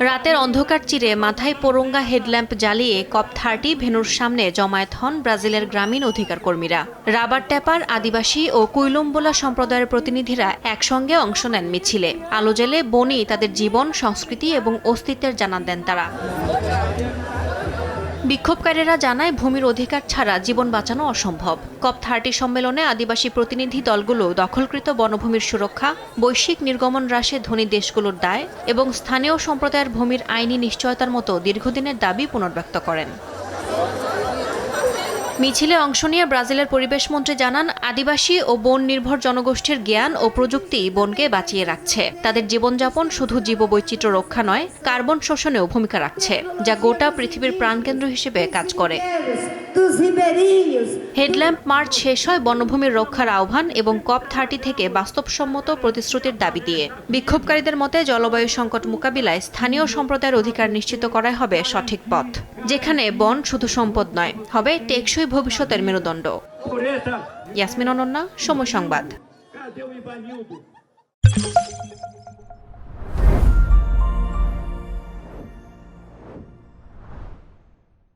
রাতের অন্ধকার চিরে মাথায় পোরঙ্গা হেডল্যাম্প জ্বালিয়ে কপ থার্টি ভেনুর সামনে জমায়েত হন ব্রাজিলের গ্রামীণ অধিকার কর্মীরা রাবার ট্যাপার, আদিবাসী ও কুইলম্বোলা সম্প্রদায়ের প্রতিনিধিরা একসঙ্গে অংশ নেন মিছিলে। আলো জেলে বনি তাদের জীবন, সংস্কৃতি এবং অস্তিত্বের জানান দেন তারা। বিক্ষোভকারীরা জানায়, ভূমির অধিকার ছাড়া জীবন বাঁচানো অসম্ভব। কপ থার্টি সম্মেলনে আদিবাসী প্রতিনিধি দলগুলো দখলকৃত বনভূমির সুরক্ষা, বৈশ্বিক নির্গমন হ্রাসে ধনী দেশগুলোর দায় এবং স্থানীয় সম্প্রদায়ের ভূমির আইনি নিশ্চয়তার মতো দীর্ঘদিনের দাবি পুনর্ব্যক্ত করেন। মিছিলে অংশ নিয়ে ব্রাজিলের পরিবেশ মন্ত্রী জানান, আদিবাসী ও বন নির্ভর জনগোষ্ঠীর জ্ঞান ও প্রযুক্তি বনকে বাঁচিয়ে রাখছে। তাদের জীবনযাপন শুধু জীববৈচিত্র্য রক্ষা নয়, কার্বন শোষণেও ভূমিকা রাখছে, যা গোটা পৃথিবীর প্রাণকেন্দ্র হিসেবে কাজ করে। হেডল্যাম্প মার্চ শেষ হয় বনভূমির রক্ষার আহ্বান এবং কপ থার্টি থেকে বাস্তবসম্মত প্রতিশ্রুতির দাবি দিয়ে। বিক্ষোভকারীদের মতে, জলবায়ু সংকট মোকাবিলায় স্থানীয় সম্প্রদায়ের অধিকার নিশ্চিত করাই হবে সঠিক পথ, যেখানে বন শুধু সম্পদ নয়, হবে টেকসই ভবিষ্যতের মেরুদণ্ড ইয়াসমিন অনন্যা সময় সংবাদ?